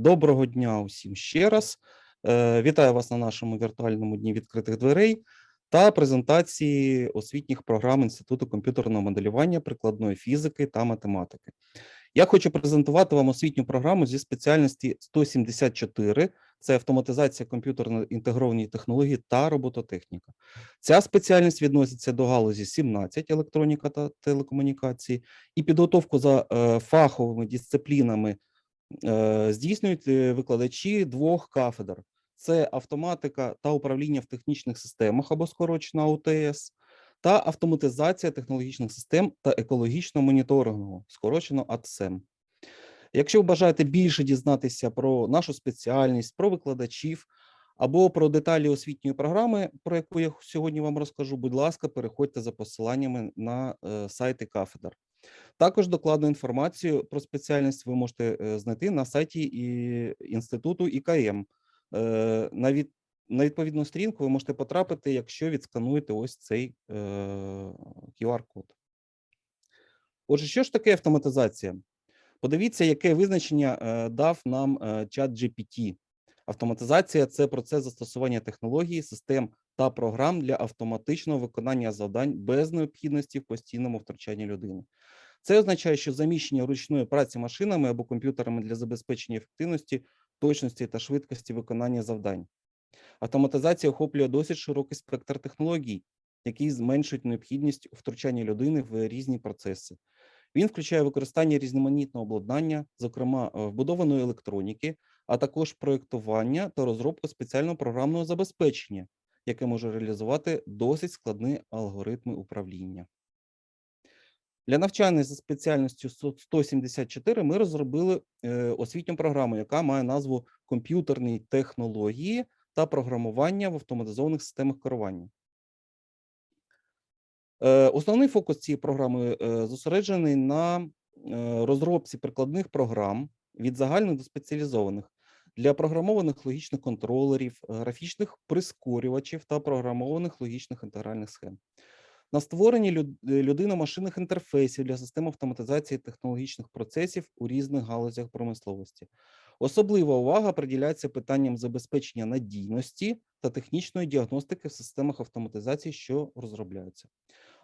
Доброго дня усім ще раз. Е, Вітаю вас на нашому віртуальному дні відкритих дверей та презентації освітніх програм Інституту комп'ютерного моделювання, прикладної фізики та математики. Я хочу презентувати вам освітню програму зі спеціальності 174. Це автоматизація комп'ютерно інтегрованої технології та робототехніка. Ця спеціальність відноситься до галузі 17 електроніка та телекомунікації і підготовку за е, фаховими дисциплінами здійснюють е, викладачі двох кафедр: це автоматика та управління в технічних системах або скорочено АУТС, та автоматизація технологічних систем та екологічного моніторингу, скорочено АТСЕМ. Якщо ви бажаєте більше дізнатися про нашу спеціальність, про викладачів або про деталі освітньої програми, про яку я сьогодні вам розкажу, будь ласка, переходьте за посиланнями на е, сайти кафедр. Також докладну інформацію про спеціальність ви можете е, знайти на сайті і інституту ІКМ. Е, На, на відповідну сторінку ви можете потрапити, якщо відскануєте ось цей е, QR-код. Отже, що ж таке автоматизація? Подивіться, яке визначення дав нам чат GPT. Автоматизація це процес застосування технологій, систем та програм для автоматичного виконання завдань без необхідності в постійному втручанні людини. Це означає, що заміщення ручної праці машинами або комп'ютерами для забезпечення ефективності, точності та швидкості виконання завдань. Автоматизація охоплює досить широкий спектр технологій, які зменшують необхідність у втручанні людини в різні процеси. Він включає використання різноманітного обладнання, зокрема е, вбудованої електроніки, а також проєктування та розробку спеціального програмного забезпечення, яке може реалізувати досить складні алгоритми управління. Для навчання за спеціальністю 174 ми розробили е, освітню програму, яка має назву комп'ютерні технології та програмування в автоматизованих системах керування. Е, Основний фокус цієї програми е, зосереджений на розробці прикладних програм від загальних до спеціалізованих для програмованих логічних контролерів, графічних прискорювачів та програмованих логічних інтегральних схем. На створенні е, людино-машинних інтерфейсів для систем автоматизації технологічних процесів у різних галузях промисловості. Особлива увага приділяється питанням забезпечення надійності та технічної діагностики в системах автоматизації, що розробляються.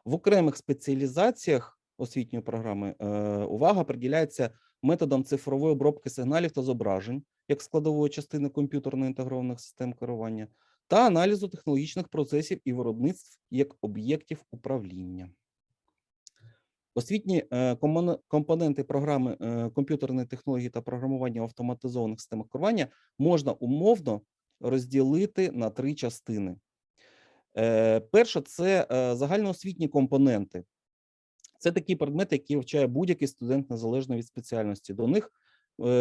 В окремих спеціалізаціях освітньої програми е, увага приділяється методам цифрової обробки сигналів та зображень як складової частини комп'ютерно інтегрованих систем керування та аналізу технологічних процесів і виробництв як об'єктів управління. Освітні е, компоненти програми е, комп'ютерної технології та програмування в автоматизованих системах керування можна умовно розділити на три частини. Е, Перше це загальноосвітні компоненти. Це такі предмети, які вивчає будь-який студент незалежно від спеціальності. До них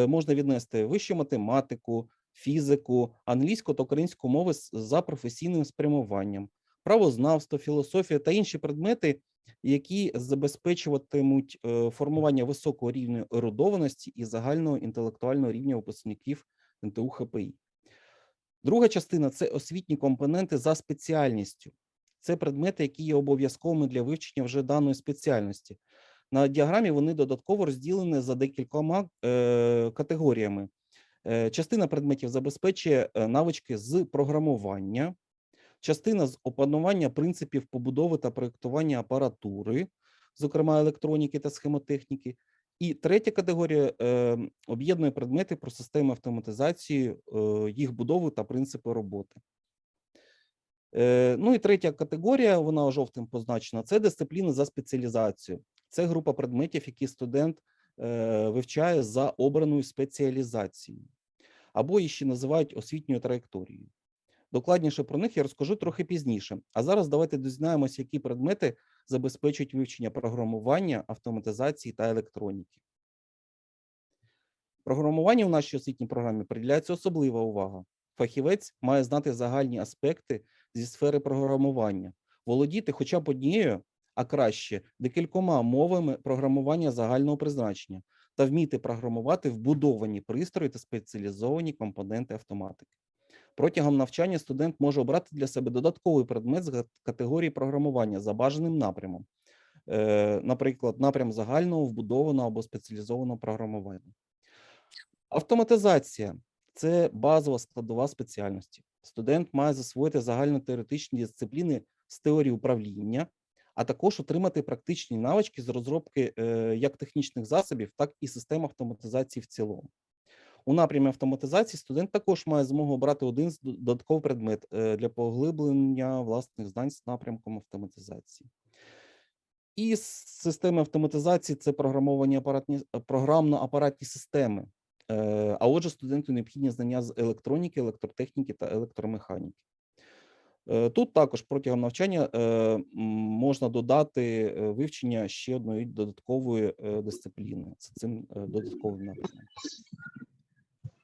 можна віднести вищу математику, фізику, англійську та українську мови за професійним спрямуванням, правознавство, філософія та інші предмети, які забезпечуватимуть е, формування високого рівня ерудованості і загального інтелектуального рівня випускників НТУ ХПІ. Друга частина це освітні компоненти за спеціальністю. Це предмети, які є обов'язковими для вивчення вже даної спеціальності. На діаграмі вони додатково розділені за декількома е, категоріями. Е, частина предметів забезпечує е, навички з програмування, частина з опанування принципів побудови та проєктування апаратури, зокрема електроніки та схемотехніки. І третя категорія е, об'єднує предмети про системи автоматизації, їх будову та принципи роботи. Ну і третя категорія, вона жовтим позначена, це дисципліни за спеціалізацією. Це група предметів, які студент вивчає за обраною спеціалізацією, або її ще називають освітньою траєкторією. Докладніше про них я розкажу трохи пізніше. А зараз давайте дізнаємося, які предмети забезпечують вивчення програмування, автоматизації та електроніки. Програмуванню в нашій освітній програмі приділяється особлива увага. Фахівець має знати загальні аспекти зі сфери програмування, володіти хоча б однією, а краще декількома мовами програмування загального призначення та вміти програмувати вбудовані пристрої та спеціалізовані компоненти автоматики. Протягом навчання студент може обрати для себе додатковий предмет з категорії програмування за бажаним напрямом, Е, наприклад, напрям загального, вбудованого або спеціалізованого програмування. Автоматизація це базова складова спеціальності. Студент має засвоїти загальнотеоретичні дисципліни з теорії управління, а також отримати практичні навички з розробки е, як технічних засобів, так і систем автоматизації в цілому. У напрямі автоматизації студент також має змогу обрати один з д- додатковий предмет е, для поглиблення власних знань з напрямком автоматизації. І системи автоматизації це програмовані апаратні програмно-апаратні системи. Е, А отже, студенту необхідні знання з електроніки, електротехніки та електромеханіки. Е, Тут також протягом навчання е, можна додати е, вивчення ще одної додаткової дисципліни. Це цим додатковим напрямом.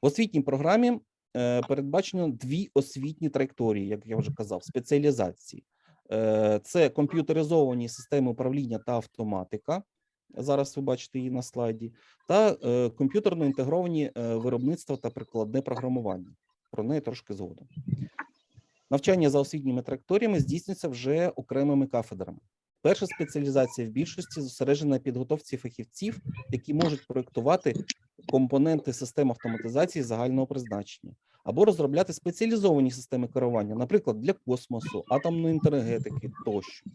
В освітній програмі передбачено дві освітні траєкторії, як я вже казав, спеціалізації. Це комп'ютеризовані системи управління та автоматика. Зараз ви бачите її на слайді, та комп'ютерно інтегровані виробництва та прикладне програмування. Про неї трошки згодом. Навчання за освітніми траєкторіями здійснюється вже окремими кафедрами. Перша спеціалізація в більшості зосереджена на підготовці фахівців, які можуть проєктувати компоненти систем автоматизації загального призначення або розробляти спеціалізовані системи керування, наприклад, для космосу, атомної енергетики тощо.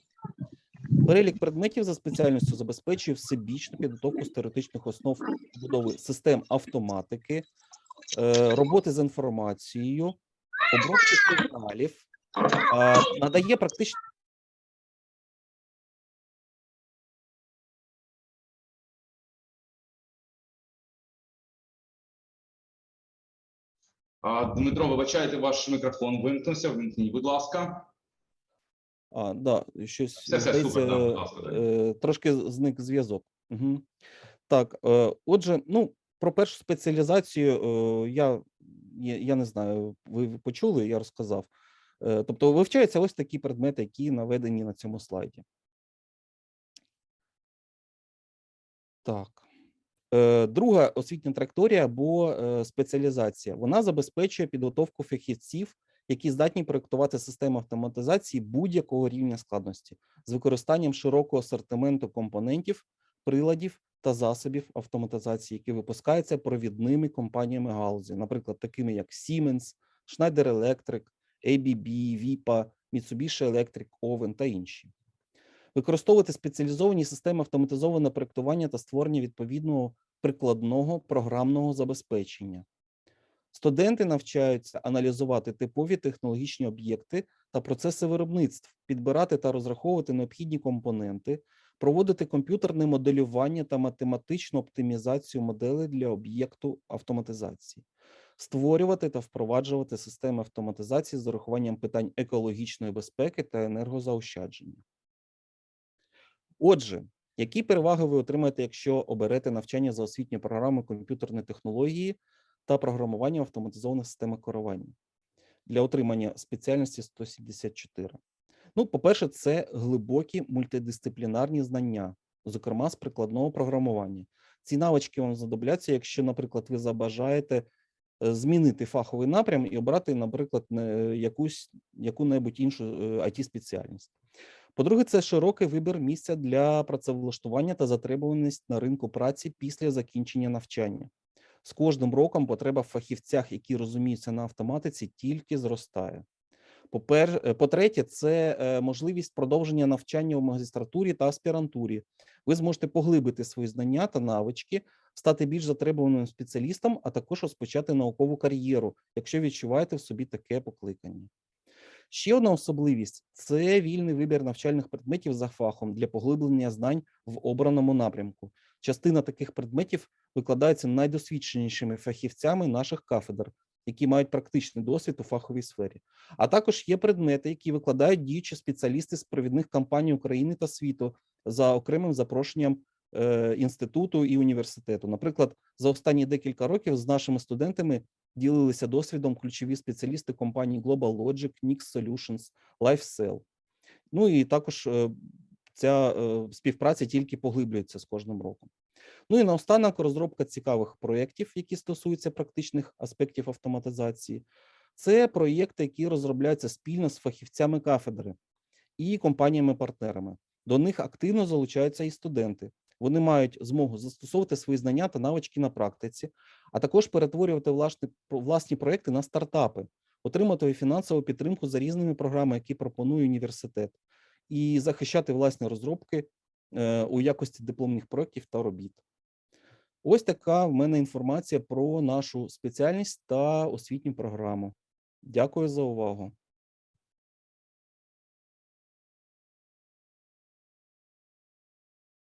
Перелік предметів за спеціальністю забезпечує всебічну підготовку з теоретичних основ будови систем автоматики, е, роботи з інформацією, обробки сигналів, е, надає практично Дмитро, вибачайте, ваш мікрофон вимкнувся. Вимкніть, будь ласка. А, да, щось Все, все, здається, супер, да, будь ласка, е, трошки зник зв'язок. Угу. Так, е, отже, ну, про першу спеціалізацію е, я, я, не знаю, ви почули, я розказав. Е, Тобто вивчаються ось такі предмети, які наведені на цьому слайді. Так. Е, Друга освітня траєкторія або е, спеціалізація. Вона забезпечує підготовку фахівців, які здатні проєктувати систему автоматизації будь-якого рівня складності з використанням широкого асортименту компонентів, приладів та засобів автоматизації, які випускаються провідними компаніями галузі, наприклад, такими як Siemens, Schneider Electric, ABB, Vipa, Mitsubishi Electric, Oven та інші. Використовувати спеціалізовані системи автоматизованого проєктування та створення відповідного прикладного програмного забезпечення. Студенти навчаються аналізувати типові технологічні об'єкти та процеси виробництв, підбирати та розраховувати необхідні компоненти, проводити комп'ютерне моделювання та математичну оптимізацію моделей для об'єкту автоматизації, створювати та впроваджувати системи автоматизації з урахуванням питань екологічної безпеки та енергозаощадження. Отже, які переваги ви отримаєте, якщо оберете навчання за освітньою програмою комп'ютерної технології та програмування автоматизованих системах керування для отримання спеціальності 174? Ну, по-перше, це глибокі мультидисциплінарні знання, зокрема з прикладного програмування. Ці навички вам знадобляться, якщо, наприклад, ви забажаєте е, змінити фаховий напрям і обрати, наприклад, якусь яку-небудь іншу it спеціальність По-друге, це широкий вибір місця для працевлаштування та затребуваність на ринку праці після закінчення навчання. З кожним роком потреба в фахівцях, які розуміються на автоматиці, тільки зростає. Е, По-третє, це е, можливість продовження навчання в магістратурі та аспірантурі. Ви зможете поглибити свої знання та навички, стати більш затребуваним спеціалістом, а також розпочати наукову кар'єру, якщо відчуваєте в собі таке покликання. Ще одна особливість це вільний вибір навчальних предметів за фахом для поглиблення знань в обраному напрямку. Частина таких предметів викладається найдосвідченішими фахівцями наших кафедр, які мають практичний досвід у фаховій сфері. А також є предмети, які викладають діючі спеціалісти з провідних компаній України та світу за окремим запрошенням е, інституту і університету. Наприклад, за останні декілька років з нашими студентами ділилися досвідом ключові спеціалісти компаній Global Logic, Nix Solutions, LifeCell. Ну і також е, ця е, співпраця тільки поглиблюється з кожним роком. Ну і наостанок розробка цікавих проєктів, які стосуються практичних аспектів автоматизації. Це проєкти, які розробляються спільно з фахівцями кафедри і компаніями-партнерами. До них активно залучаються і студенти. Вони мають змогу застосовувати свої знання та навички на практиці, а також перетворювати власні, власні проекти на стартапи, отримати фінансову підтримку за різними програмами, які пропонує університет, і захищати власні розробки у якості дипломних проєктів та робіт. Ось така в мене інформація про нашу спеціальність та освітню програму. Дякую за увагу.